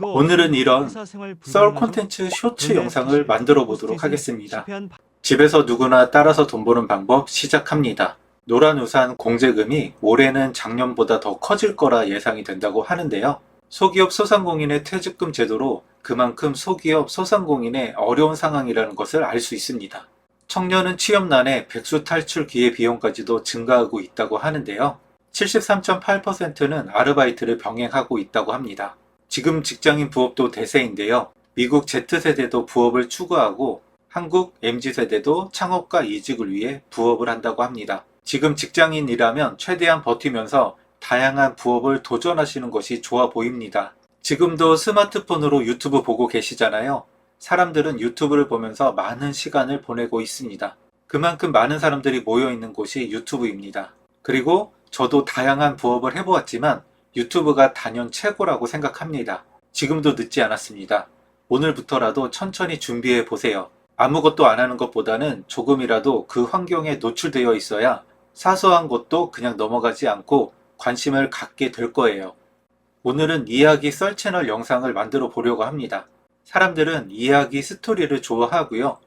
오늘은 이런 썰 콘텐츠 쇼츠 영상을 만들어 보도록 하겠습니다. 집에서 누구나 따라서 돈 버는 방법 시작합니다. 노란 우산 공제금이 올해는 작년보다 더 커질 거라 예상이 된다고 하는데요. 소기업 소상공인의 퇴직금 제도로 그만큼 소기업 소상공인의 어려운 상황이라는 것을 알 수 있습니다. 청년은 취업난에 백수 탈출 기회 비용까지도 증가하고 있다고 하는데요. 73.8%는 아르바이트를 병행하고 있다고 합니다. 지금 직장인 부업도 대세인데요. 미국 Z세대도 부업을 추구하고 한국 MZ세대도 창업과 이직을 위해 부업을 한다고 합니다. 지금 직장인이라면 최대한 버티면서 다양한 부업을 도전하시는 것이 좋아 보입니다. 지금도 스마트폰으로 유튜브 보고 계시잖아요. 사람들은 유튜브를 보면서 많은 시간을 보내고 있습니다. 그만큼 많은 사람들이 모여 있는 곳이 유튜브입니다. 그리고 저도 다양한 부업을 해보았지만 유튜브가 단연 최고라고 생각합니다. 지금도 늦지 않았습니다. 오늘부터라도 천천히 준비해 보세요. 아무것도 안 하는 것보다는 조금이라도 그 환경에 노출되어 있어야 사소한 것도 그냥 넘어가지 않고 관심을 갖게 될 거예요. 오늘은 이야기 썰 채널 영상을 만들어 보려고 합니다. 사람들은 이야기 스토리를 좋아하고요.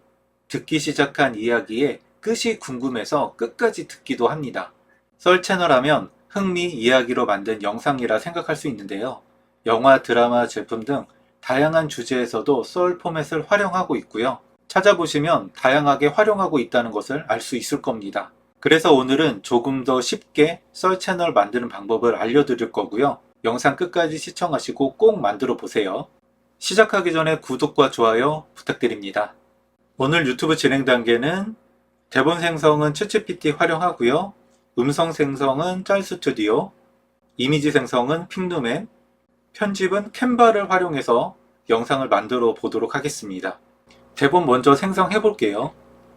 듣기 시작한 이야기의 끝이 궁금해서 끝까지 듣기도 합니다. 썰 채널 하면 흥미 이야기로 만든 영상이라 생각할 수 있는데요. 영화, 드라마, 제품 등 다양한 주제에서도 썰 포맷을 활용하고 있고요. 찾아보시면 다양하게 활용하고 있다는 것을 알 수 있을 겁니다. 그래서 오늘은 조금 더 쉽게 썰 채널 만드는 방법을 알려드릴 거고요. 영상 끝까지 시청하시고 꼭 만들어 보세요. 시작하기 전에 구독과 좋아요 부탁드립니다. 오늘 유튜브 진행 단계는 대본 생성은 챗GPT 활용하고요. 음성 생성은 짤 스튜디오, 이미지 생성은 픽루맨, 편집은 캔바를 활용해서 영상을 만들어 보도록 하겠습니다. 대본 먼저 생성해 볼게요.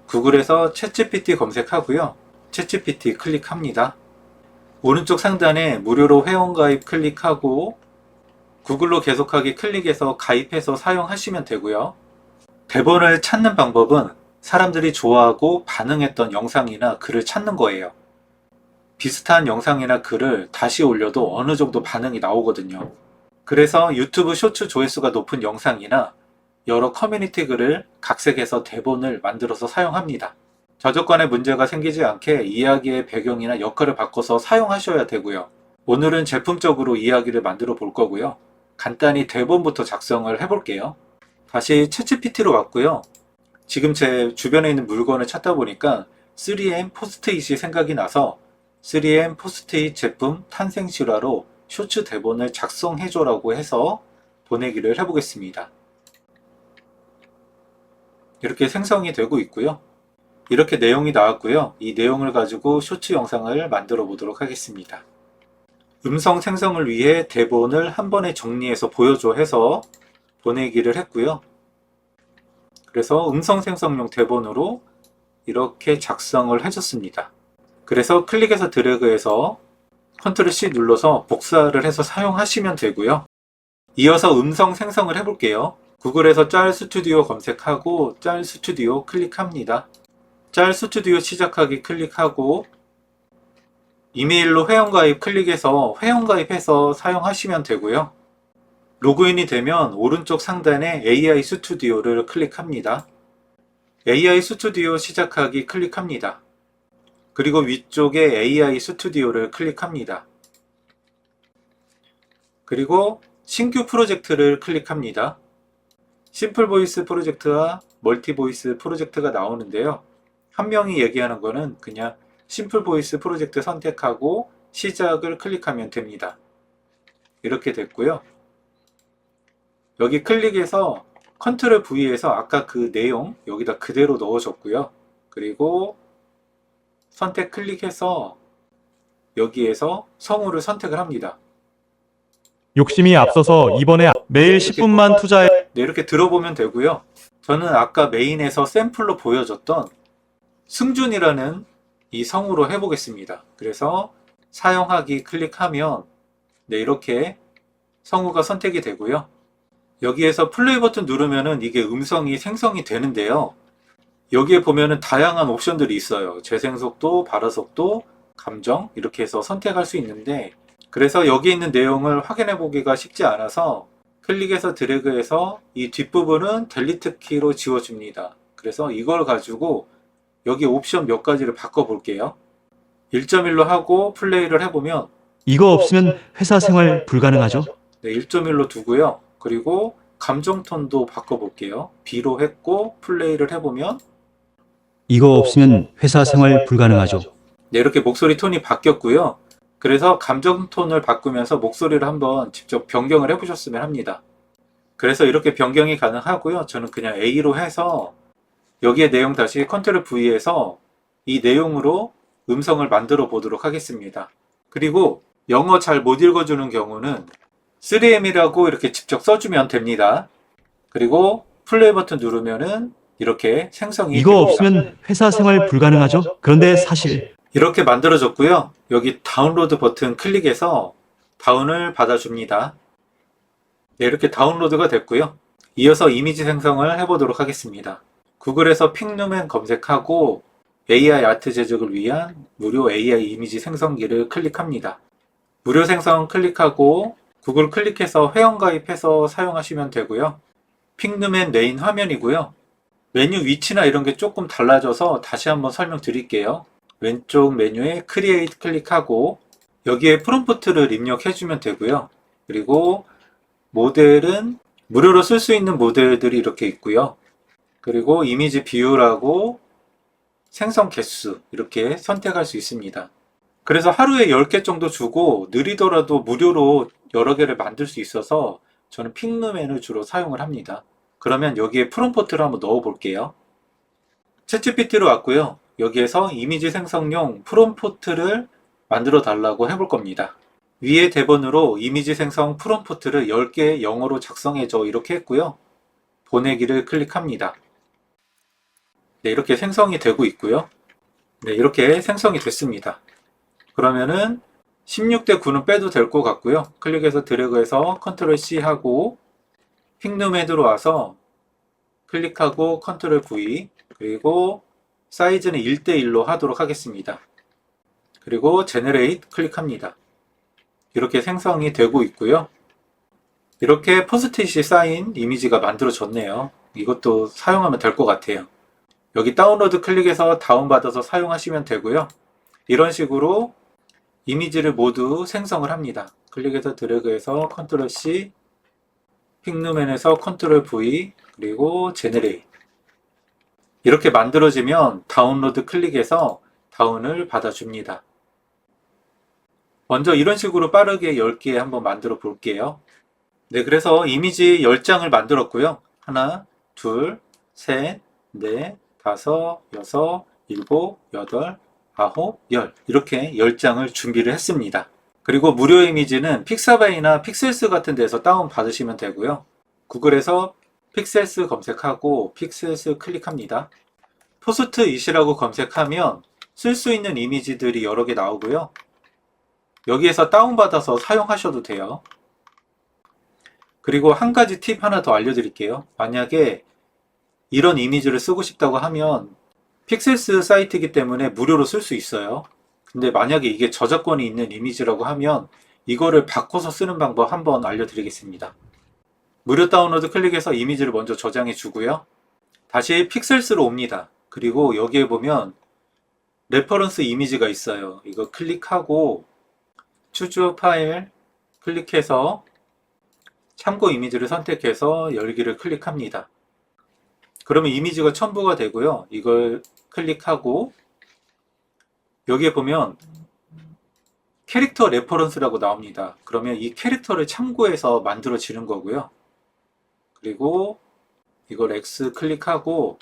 구글에서 챗GPT 검색하고요. 챗GPT 클릭합니다. 오른쪽 상단에 무료로 회원가입 클릭하고 구글로 계속하기 클릭해서 가입해서 사용하시면 되고요. 대본을 찾는 방법은 사람들이 좋아하고 반응했던 영상이나 글을 찾는 거예요. 비슷한 영상이나 글을 다시 올려도 어느 정도 반응이 나오거든요. 그래서 유튜브 쇼츠 조회수가 높은 영상이나 여러 커뮤니티 글을 각색해서 대본을 만들어서 사용합니다. 저작권에 문제가 생기지 않게 이야기의 배경이나 역할을 바꿔서 사용하셔야 되고요. 오늘은 제품적으로 이야기를 만들어 볼 거고요. 간단히 대본부터 작성을 해볼게요. 다시 챗GPT로 왔고요. 지금 제 주변에 있는 물건을 찾다 보니까 3M 포스트잇이 생각이 나서 3M 포스트잇 제품 탄생 실화로 쇼츠 대본을 작성해줘라고 해서 보내기를 해보겠습니다. 이렇게 생성이 되고 있고요. 이렇게 내용이 나왔고요. 이 내용을 가지고 쇼츠 영상을 만들어 보도록 하겠습니다. 음성 생성을 위해 대본을 한 번에 정리해서 보여줘 해서 보내기를 했고요. 그래서 음성 생성용 대본으로 이렇게 작성을 해줬습니다. 그래서 클릭해서 드래그해서 컨트롤 C 눌러서 복사를 해서 사용하시면 되고요. 이어서 음성 생성을 해볼게요. 구글에서 짤 스튜디오 검색하고 짤 스튜디오 클릭합니다. 짤 스튜디오 시작하기 클릭하고 이메일로 회원가입 클릭해서 회원가입해서 사용하시면 되고요. 로그인이 되면 오른쪽 상단에 AI 스튜디오를 클릭합니다. AI 스튜디오 시작하기 클릭합니다. 그리고 위쪽에 AI 스튜디오를 클릭합니다. 그리고 신규 프로젝트를 클릭합니다. 심플 보이스 프로젝트와 멀티 보이스 프로젝트가 나오는데요. 한 명이 얘기하는 거는 그냥 심플 보이스 프로젝트 선택하고 시작을 클릭하면 됩니다. 이렇게 됐고요. 여기 클릭해서 컨트롤 V에서 아까 그 내용 여기다 그대로 넣어줬고요. 그리고 선택 클릭해서 여기에서 성우를 선택을 합니다. 욕심이 앞서서 이번에 매일 10분만 투자해 네, 이렇게 들어보면 되고요. 저는 아까 메인에서 샘플로 보여줬던 승준이라는 이 성우로 해보겠습니다. 그래서 사용하기 클릭하면 네, 이렇게 성우가 선택이 되고요. 여기에서 플레이 버튼 누르면은 이게 음성이 생성이 되는데요. 여기에 보면은 다양한 옵션들이 있어요. 재생 속도, 발화 속도, 감정 이렇게 해서 선택할 수 있는데 그래서 여기 있는 내용을 확인해 보기가 쉽지 않아서 클릭해서 드래그해서 이 뒷부분은 델리트 키로 지워줍니다. 그래서 이걸 가지고 여기 옵션 몇 가지를 바꿔 볼게요. 1.1로 하고 플레이를 해보면 이거 없으면 회사 생활 불가능하죠? 네, 1.1로 두고요. 그리고 감정 톤도 바꿔 볼게요. B로 했고 플레이를 해보면 이거 없으면 회사 생활 불가능하죠. 네, 이렇게 목소리 톤이 바뀌었고요. 그래서 감정 톤을 바꾸면서 목소리를 한번 직접 변경을 해보셨으면 합니다. 그래서 이렇게 변경이 가능하고요. 저는 그냥 A로 해서 여기에 내용 다시 컨트롤 V에서 이 내용으로 음성을 만들어 보도록 하겠습니다. 그리고 영어 잘 못 읽어주는 경우는 3M이라고 이렇게 직접 써주면 됩니다. 그리고 플레이 버튼 누르면은 이렇게 생성이 이거 됩니다. 없으면 회사 생활 불가능하죠? 그런데 사실 이렇게 만들어졌고요. 여기 다운로드 버튼 클릭해서 다운을 받아줍니다. 네, 이렇게 다운로드가 됐고요. 이어서 이미지 생성을 해보도록 하겠습니다. 구글에서 픽루멘 검색하고 AI 아트 제작을 위한 무료 AI 이미지 생성기를 클릭합니다. 무료 생성 클릭하고 구글 클릭해서 회원 가입해서 사용하시면 되고요. 픽루멘 메인 화면이고요. 메뉴 위치나 이런 게 조금 달라져서 다시 한번 설명드릴게요. 왼쪽 메뉴에 크리에이트 클릭하고 여기에 프롬프트를 입력해 주면 되고요. 그리고 모델은 무료로 쓸 수 있는 모델들이 이렇게 있고요. 그리고 이미지 비율하고 생성 개수 이렇게 선택할 수 있습니다. 그래서 하루에 10개 정도 주고 느리더라도 무료로 여러 개를 만들 수 있어서 저는 픽루멘을 주로 사용을 합니다. 그러면 여기에 프롬프트를 한번 넣어 볼게요. 챗GPT로 왔고요. 여기에서 이미지 생성용 프롬프트를 만들어 달라고 해볼 겁니다. 위에 대본으로 이미지 생성 프롬프트를 10개 영어로 작성해줘 이렇게 했고요. 보내기를 클릭합니다. 네, 이렇게 생성이 되고 있고요. 네, 이렇게 생성이 됐습니다. 그러면은 16대 9는 빼도 될 것 같고요. 클릭해서 드래그해서 컨트롤 C 하고 픽룸에 들어와서 클릭하고 컨트롤 V 그리고 사이즈는 1대1로 하도록 하겠습니다. 그리고 제네레이트 클릭합니다. 이렇게 생성이 되고 있고요. 이렇게 포스트잇이 쌓인 이미지가 만들어졌네요. 이것도 사용하면 될 것 같아요. 여기 다운로드 클릭해서 다운받아서 사용하시면 되고요. 이런 식으로 이미지를 모두 생성을 합니다. 클릭해서 드래그해서 컨트롤 C, 픽루멘에서 컨트롤 V, 그리고 제네레이트. 이렇게 만들어지면 다운로드 클릭해서 다운을 받아줍니다. 먼저 이런 식으로 빠르게 10개 한번 만들어 볼게요. 네, 그래서 이미지 10장을 만들었고요. 하나, 둘, 셋, 넷, 다섯, 여섯, 일곱, 여덟, 아홉, 열. 이렇게 10장을 준비를 했습니다. 그리고 무료 이미지는 픽사바이나 픽셀스 같은 데서 다운 받으시면 되고요. 구글에서 픽셀스 검색하고 픽셀스 클릭합니다. 포스트 이시라고 검색하면 쓸 수 있는 이미지들이 여러 개 나오고요. 여기에서 다운받아서 사용하셔도 돼요. 그리고 한 가지 팁 하나 더 알려드릴게요. 만약에 이런 이미지를 쓰고 싶다고 하면 픽셀스 사이트이기 때문에 무료로 쓸 수 있어요. 근데 만약에 이게 저작권이 있는 이미지라고 하면 이거를 바꿔서 쓰는 방법 한번 알려드리겠습니다. 무료 다운로드 클릭해서 이미지를 먼저 저장해 주고요. 다시 픽셀스로 옵니다. 그리고 여기에 보면 레퍼런스 이미지가 있어요. 이거 클릭하고 추주 파일 클릭해서 참고 이미지를 선택해서 열기를 클릭합니다. 그러면 이미지가 첨부가 되고요. 이걸 클릭하고 여기에 보면 캐릭터 레퍼런스라고 나옵니다. 그러면 이 캐릭터를 참고해서 만들어지는 거고요. 그리고 이걸 X 클릭하고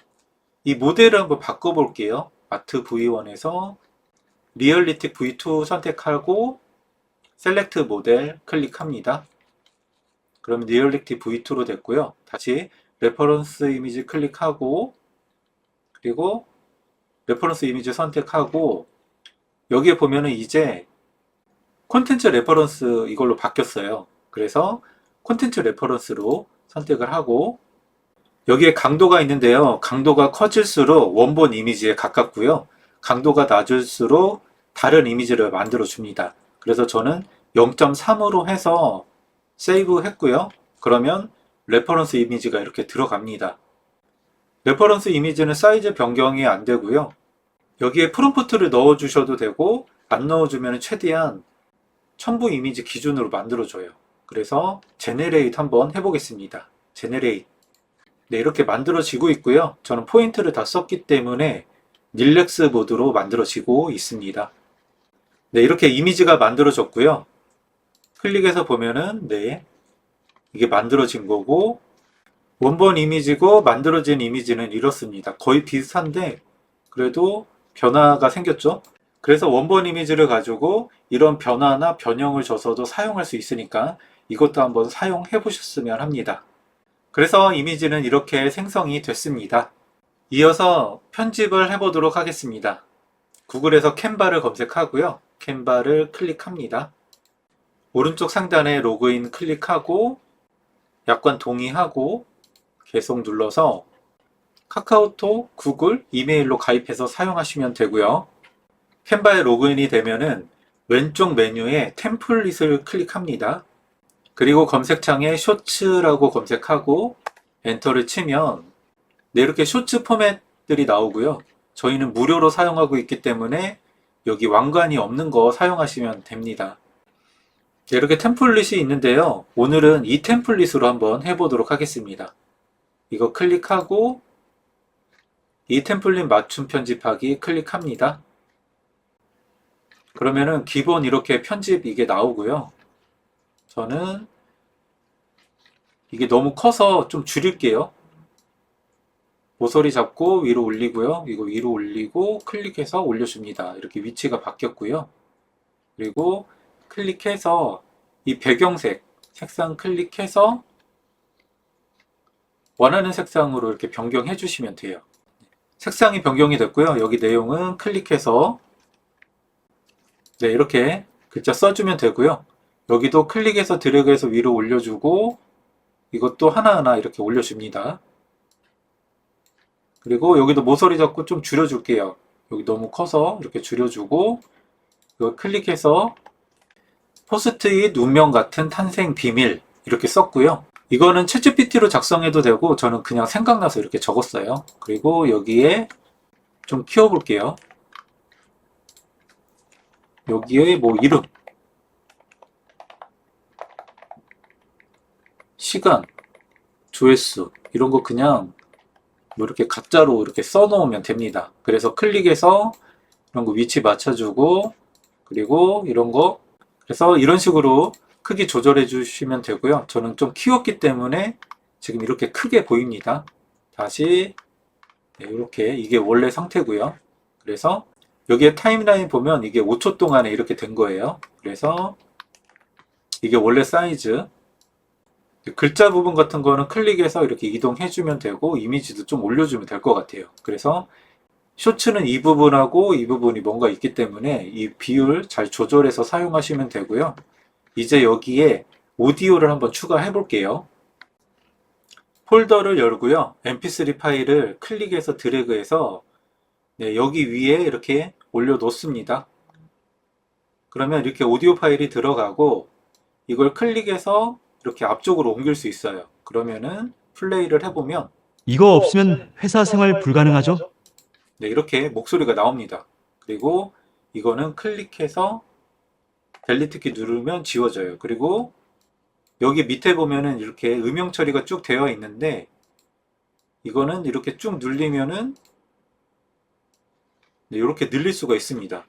이 모델을 한번 바꿔볼게요. 아트 V1에서 리얼리틱 V2 선택하고 셀렉트 모델 클릭합니다. 그러면 리얼리틱 V2로 됐고요. 다시 레퍼런스 이미지 클릭하고 그리고 레퍼런스 이미지 선택하고 여기에 보면은 이제 콘텐츠 레퍼런스 이걸로 바뀌었어요. 그래서 콘텐츠 레퍼런스로 선택을 하고 여기에 강도가 있는데요. 강도가 커질수록 원본 이미지에 가깝고요. 강도가 낮을수록 다른 이미지를 만들어 줍니다. 그래서 저는 0.3으로 해서 세이브 했고요. 그러면 레퍼런스 이미지가 이렇게 들어갑니다. 레퍼런스 이미지는 사이즈 변경이 안 되고요. 여기에 프롬프트를 넣어 주셔도 되고 안 넣어 주면 최대한 첨부 이미지 기준으로 만들어 줘요. 그래서 제네레이트 한번 해 보겠습니다. 제네레이트. 네, 이렇게 만들어지고 있고요. 저는 포인트를 다 썼기 때문에 릴렉스 모드로 만들어지고 있습니다. 네, 이렇게 이미지가 만들어졌고요. 클릭해서 보면은 네, 이게 만들어진 거고 원본 이미지고 만들어진 이미지는 이렇습니다. 거의 비슷한데 그래도 변화가 생겼죠. 그래서 원본 이미지를 가지고 이런 변화나 변형을 줘서도 사용할 수 있으니까 이것도 한번 사용해 보셨으면 합니다. 그래서 이미지는 이렇게 생성이 됐습니다. 이어서 편집을 해 보도록 하겠습니다. 구글에서 캔바를 검색하고요. 캔바를 클릭합니다. 오른쪽 상단에 로그인 클릭하고 약관 동의하고 계속 눌러서 카카오톡, 구글, 이메일로 가입해서 사용하시면 되고요. 캔바에 로그인이 되면은 왼쪽 메뉴에 템플릿을 클릭합니다. 그리고 검색창에 쇼츠라고 검색하고 엔터를 치면 네, 이렇게 쇼츠 포맷들이 나오고요. 저희는 무료로 사용하고 있기 때문에 여기 왕관이 없는 거 사용하시면 됩니다. 네, 이렇게 템플릿이 있는데요. 오늘은 이 템플릿으로 한번 해보도록 하겠습니다. 이거 클릭하고 이 템플릿 맞춤 편집하기 클릭합니다. 그러면은 기본 이렇게 편집 이게 나오고요. 저는 이게 너무 커서 좀 줄일게요. 모서리 잡고 위로 올리고요. 이거 위로 올리고 클릭해서 올려줍니다. 이렇게 위치가 바뀌었고요. 그리고 클릭해서 이 배경색 색상 클릭해서 원하는 색상으로 이렇게 변경해 주시면 돼요. 색상이 변경이 됐고요. 여기 내용은 클릭해서 네, 이렇게 글자 써주면 되고요. 여기도 클릭해서 드래그해서 위로 올려주고 이것도 하나하나 이렇게 올려줍니다. 그리고 여기도 모서리 잡고 좀 줄여줄게요. 여기 너무 커서 이렇게 줄여주고 이거 클릭해서 포스트잇 운명 같은 탄생 비밀 이렇게 썼고요. 이거는 챗GPT로 작성해도 되고 저는 그냥 생각나서 이렇게 적었어요. 그리고 여기에 좀 키워볼게요. 여기에 뭐 이름, 시간, 조회수 이런 거 그냥 뭐 이렇게 가짜로 이렇게 써놓으면 됩니다. 그래서 클릭해서 이런 거 위치 맞춰주고 그리고 이런 거 그래서 이런 식으로 크기 조절해 주시면 되고요. 저는 좀 키웠기 때문에 지금 이렇게 크게 보입니다. 다시 네, 이렇게 이게 원래 상태고요. 그래서 여기에 타임라인 보면 이게 5초 동안에 이렇게 된 거예요. 그래서 이게 원래 사이즈 글자 부분 같은 거는 클릭해서 이렇게 이동해 주면 되고 이미지도 좀 올려주면 될 것 같아요. 그래서 쇼츠는 이 부분하고 이 부분이 뭔가 있기 때문에 이 비율 잘 조절해서 사용하시면 되고요. 이제 여기에 오디오를 한번 추가해 볼게요. 폴더를 열고요. mp3 파일을 클릭해서 드래그해서 네, 여기 위에 이렇게 올려 놓습니다. 그러면 이렇게 오디오 파일이 들어가고 이걸 클릭해서 이렇게 앞쪽으로 옮길 수 있어요. 그러면은 플레이를 해보면 이거 없으면 회사 생활 불가능하죠? 네, 이렇게 목소리가 나옵니다. 그리고 이거는 클릭해서 델리트 키 누르면 지워져요. 그리고 여기 밑에 보면은 이렇게 음영 처리가 쭉 되어 있는데 이거는 이렇게 쭉 눌리면은 네, 이렇게 늘릴 수가 있습니다.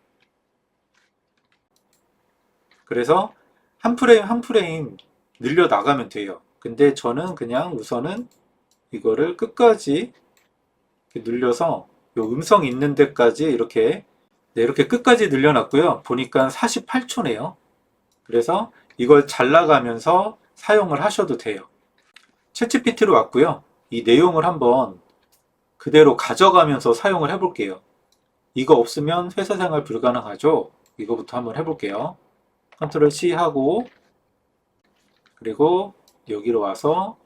그래서 한 프레임 한 프레임 늘려 나가면 돼요. 근데 저는 그냥 우선은 이거를 끝까지 늘려서 요 음성 있는 데까지 이렇게 네, 이렇게 끝까지 늘려놨고요. 보니까 48초네요. 그래서 이걸 잘 나가면서 사용을 하셔도 돼요. 챗GPT로 왔고요. 이 내용을 한번 그대로 가져가면서 사용을 해볼게요. 이거 없으면 회사 생활 불가능하죠? 이거부터 한번 해볼게요. 컨트롤 C 하고 그리고 여기로 와서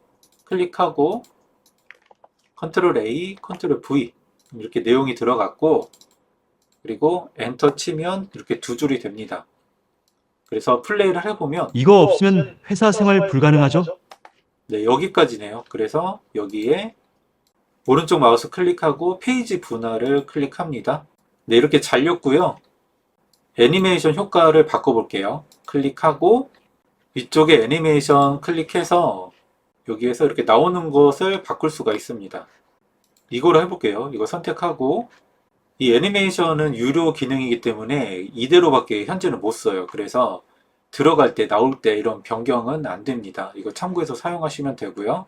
클릭하고 컨트롤 A, 컨트롤 V 이렇게 내용이 들어갔고 그리고 엔터 치면 이렇게 두 줄이 됩니다. 그래서 플레이를 해보면 이거 없으면 회사 생활 불가능하죠? 네, 여기까지네요. 그래서 여기에 오른쪽 마우스 클릭하고 페이지 분할을 클릭합니다. 네, 이렇게 잘렸고요. 애니메이션 효과를 바꿔볼게요. 클릭하고 위쪽에 애니메이션 클릭해서 여기에서 이렇게 나오는 것을 바꿀 수가 있습니다. 이거로 해볼게요. 이거 선택하고 이 애니메이션은 유료 기능이기 때문에 이대로밖에 현재는 못 써요. 그래서 들어갈 때 나올 때 이런 변경은 안 됩니다. 이거 참고해서 사용하시면 되고요.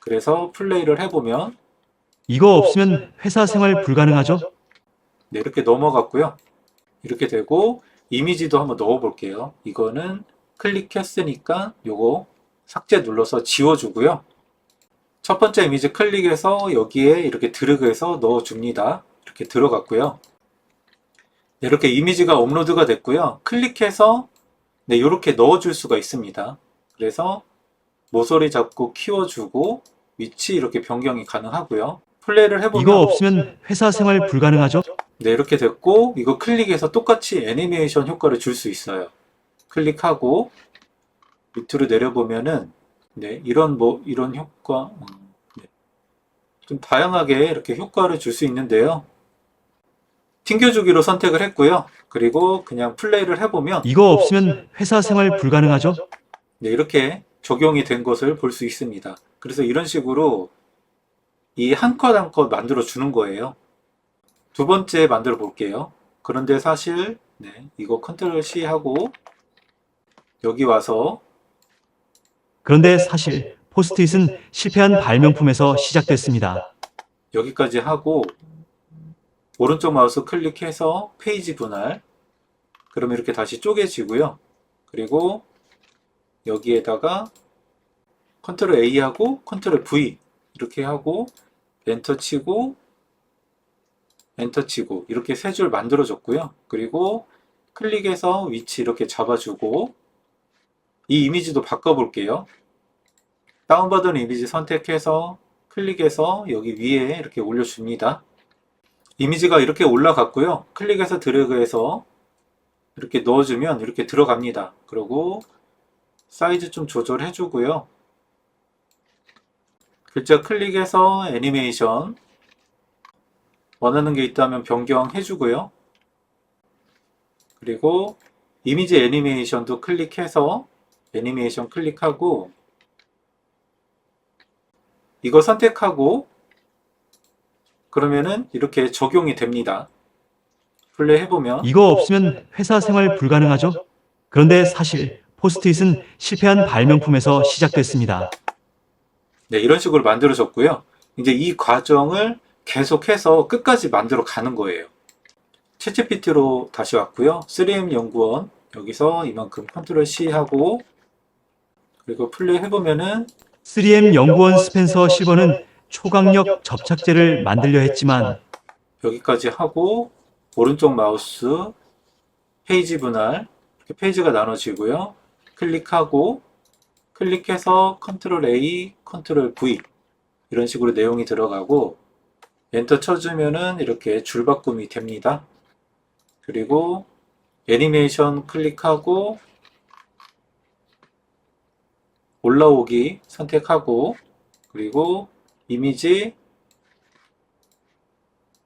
그래서 플레이를 해보면 이거 없으면 회사 생활 불가능하죠? 네, 이렇게 넘어갔고요. 이렇게 되고 이미지도 한번 넣어 볼게요. 이거는 클릭했으니까 요거 삭제 눌러서 지워주고요. 첫 번째 이미지 클릭해서 여기에 이렇게 드래그해서 넣어줍니다. 이렇게 들어갔고요. 네, 이렇게 이미지가 업로드가 됐고요. 클릭해서 네, 이렇게 넣어줄 수가 있습니다. 그래서 모서리 잡고 키워주고 위치 이렇게 변경이 가능하고요. 플레이를 해보면 이거 없으면 회사 생활 불가능하죠? 네, 이렇게 됐고, 이거 클릭해서 똑같이 애니메이션 효과를 줄 수 있어요. 클릭하고, 밑으로 내려보면은, 네, 이런 뭐, 이런 효과, 음, 네. 좀 다양하게 이렇게 효과를 줄 수 있는데요. 튕겨주기로 선택을 했고요. 그리고 그냥 플레이를 해보면, 이거 없으면 회사 생활 불가능하죠? 네, 이렇게 적용이 된 것을 볼 수 있습니다. 그래서 이런 식으로 이 한 컷 한 컷 만들어 주는 거예요. 두 번째 만들어 볼게요. 그런데 사실 네, 이거 컨트롤 C 하고 여기 와서 그런데 사실 포스트잇은 실패한 발명품에서 시작됐습니다. 여기까지 하고 오른쪽 마우스 클릭해서 페이지 분할 그러면 이렇게 다시 쪼개지고요. 그리고 여기에다가 컨트롤 A 하고 컨트롤 V 이렇게 하고 엔터 치고 엔터 치고 이렇게 세 줄 만들어줬고요. 그리고 클릭해서 위치 이렇게 잡아주고 이 이미지도 바꿔볼게요. 다운받은 이미지 선택해서 클릭해서 여기 위에 이렇게 올려줍니다. 이미지가 이렇게 올라갔고요. 클릭해서 드래그해서 이렇게 넣어주면 이렇게 들어갑니다. 그리고 사이즈 좀 조절해 주고요. 글자 클릭해서 애니메이션 원하는 게 있다면 변경해 주고요. 그리고 이미지 애니메이션도 클릭해서 애니메이션 클릭하고 이거 선택하고 그러면은 이렇게 적용이 됩니다. 플레이 해보면 이거 없으면 회사 생활 불가능하죠? 그런데 사실 포스트잇은 실패한 발명품에서 시작됐습니다. 네, 이런 식으로 만들어졌고요. 이제 이 과정을 계속해서 끝까지 만들어 가는 거예요. 채찌PT로 다시 왔고요. 3M 연구원 여기서 이만큼 컨트롤 C 하고 그리고 플레이 해보면은 3M 연구원 스펜서 실버는 초강력 접착제를 만들려 했지만 여기까지 하고 오른쪽 마우스 페이지 분할 이렇게 페이지가 나눠지고요. 클릭하고 클릭해서 컨트롤 A, 컨트롤 V 이런 식으로 내용이 들어가고 엔터 쳐주면은 이렇게 줄 바꿈이 됩니다. 그리고 애니메이션 클릭하고 올라오기 선택하고 그리고 이미지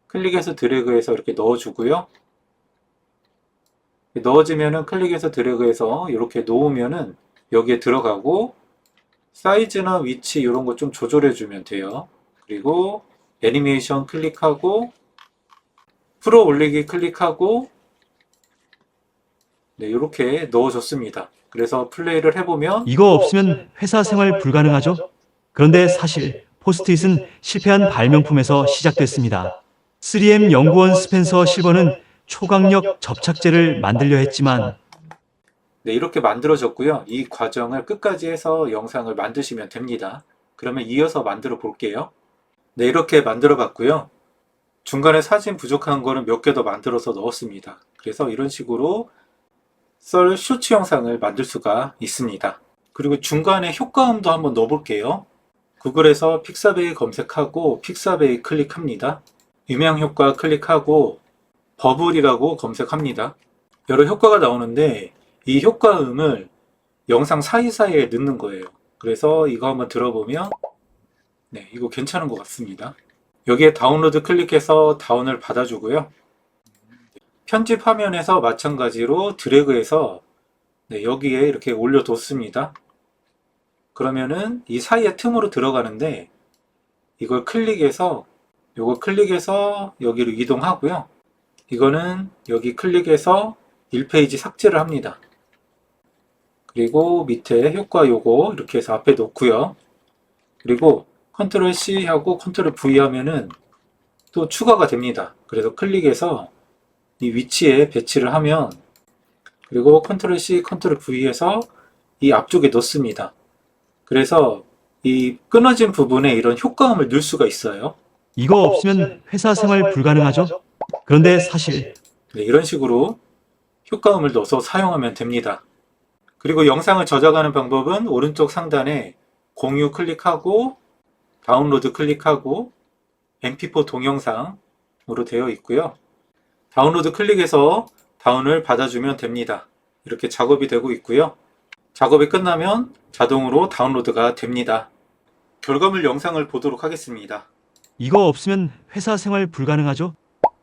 클릭해서 드래그해서 이렇게 넣어주고요. 넣어지면은 클릭해서 드래그해서 이렇게 놓으면은 여기에 들어가고 사이즈나 위치 이런 거 좀 조절해 주면 돼요. 그리고 애니메이션 클릭하고 풀어 올리기 클릭하고 네, 이렇게 넣어줬습니다. 그래서 플레이를 해보면 이거 없으면 회사 생활 불가능하죠? 그런데 사실 포스트잇은 실패한 발명품에서 시작됐습니다. 3M 연구원 스펜서 실버는 초강력 접착제를 만들려 했지만 네, 이렇게 만들어졌고요. 이 과정을 끝까지 해서 영상을 만드시면 됩니다. 그러면 이어서 만들어 볼게요. 네, 이렇게 만들어 봤고요. 중간에 사진 부족한 거는 몇 개 더 만들어서 넣었습니다. 그래서 이런 식으로 썰 쇼츠 영상을 만들 수가 있습니다. 그리고 중간에 효과음도 한번 넣어 볼게요. 구글에서 픽사베이 검색하고 픽사베이 클릭합니다. 유명 효과 클릭하고 버블이라고 검색합니다. 여러 효과가 나오는데 이 효과음을 영상 사이사이에 넣는 거예요. 그래서 이거 한번 들어보면 네, 이거 괜찮은 것 같습니다. 여기에 다운로드 클릭해서 다운을 받아주고요. 편집 화면에서 마찬가지로 드래그해서 네, 여기에 이렇게 올려뒀습니다. 그러면은 이 사이에 틈으로 들어가는데 이걸 클릭해서 요거 클릭해서 여기로 이동하고요. 이거는 여기 클릭해서 1페이지 삭제를 합니다. 그리고 밑에 효과 요거 이렇게 해서 앞에 놓고요. 그리고 컨트롤 C 하고 컨트롤 V 하면은 또 추가가 됩니다. 그래서 클릭해서 이 위치에 배치를 하면 그리고 컨트롤 C, 컨트롤 V에서 이 앞쪽에 넣습니다. 그래서 이 끊어진 부분에 이런 효과음을 넣을 수가 있어요. 이거 없으면 회사 생활 불가능하죠? 그런데 사실 네, 이런 식으로 효과음을 넣어서 사용하면 됩니다. 그리고 영상을 저장하는 방법은 오른쪽 상단에 공유 클릭하고 다운로드 클릭하고 mp4 동영상으로 되어 있고요. 다운로드 클릭해서 다운을 받아주면 됩니다. 이렇게 작업이 되고 있고요. 작업이 끝나면 자동으로 다운로드가 됩니다. 결과물 영상을 보도록 하겠습니다. 이거 없으면 회사 생활 불가능하죠?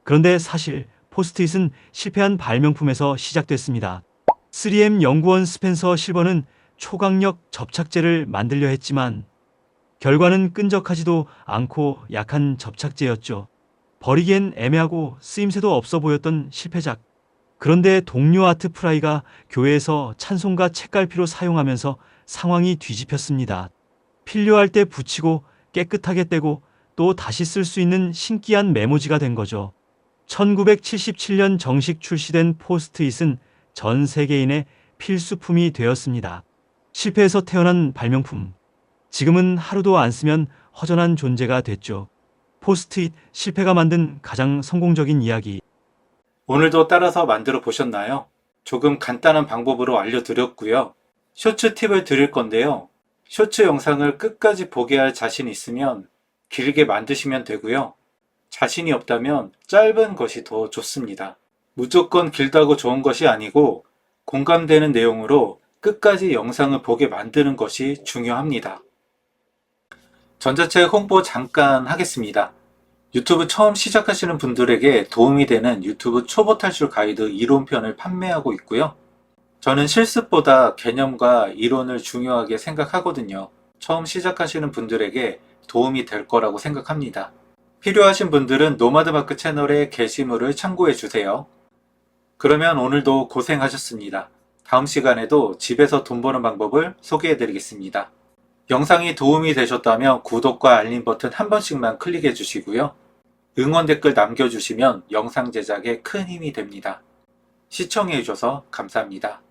그런데 사실 포스트잇은 실패한 발명품에서 시작됐습니다. 3M 연구원 스펜서 실버는 초강력 접착제를 만들려 했지만 결과는 끈적하지도 않고 약한 접착제였죠. 버리기엔 애매하고 쓰임새도 없어 보였던 실패작. 그런데 동료 아트 프라이가 교회에서 찬송가 책갈피로 사용하면서 상황이 뒤집혔습니다. 필요할 때 붙이고 깨끗하게 떼고 또 다시 쓸 수 있는 신기한 메모지가 된 거죠. 1977년 정식 출시된 포스트잇은 전 세계인의 필수품이 되었습니다. 실패에서 태어난 발명품. 지금은 하루도 안 쓰면 허전한 존재가 됐죠. 포스트잇 실패가 만든 가장 성공적인 이야기. 오늘도 따라서 만들어 보셨나요? 조금 간단한 방법으로 알려드렸고요. 쇼츠 팁을 드릴 건데요. 쇼츠 영상을 끝까지 보게 할 자신 있으면 길게 만드시면 되고요. 자신이 없다면 짧은 것이 더 좋습니다. 무조건 길다고 좋은 것이 아니고 공감되는 내용으로 끝까지 영상을 보게 만드는 것이 중요합니다. 전자책 홍보 잠깐 하겠습니다. 유튜브 처음 시작하시는 분들에게 도움이 되는 유튜브 초보 탈출 가이드 이론편을 판매하고 있고요. 저는 실습보다 개념과 이론을 중요하게 생각하거든요. 처음 시작하시는 분들에게 도움이 될 거라고 생각합니다. 필요하신 분들은 노마드마크 채널의 게시물을 참고해 주세요. 그러면 오늘도 고생하셨습니다. 다음 시간에도 집에서 돈 버는 방법을 소개해 드리겠습니다. 영상이 도움이 되셨다면 구독과 알림 버튼 한 번씩만 클릭해 주시고요. 응원 댓글 남겨주시면 영상 제작에 큰 힘이 됩니다. 시청해 주셔서 감사합니다.